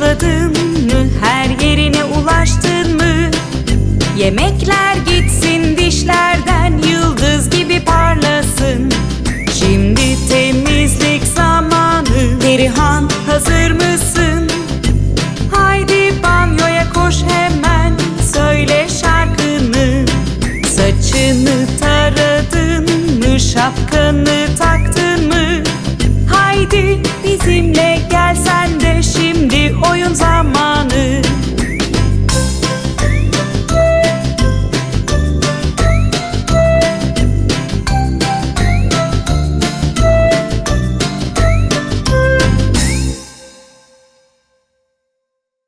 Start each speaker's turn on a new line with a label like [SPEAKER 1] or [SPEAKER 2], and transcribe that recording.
[SPEAKER 1] Fırçaladın mı? Her yerine ulaştın mı? Yemekler gitsin dişlerden Yıldız gibi parlasın Şimdi temizlik zamanı Perihan hazır mısın? Haydi banyoya koş hemen Söyle şarkını Saçını taradın mı? Şapkanı taktın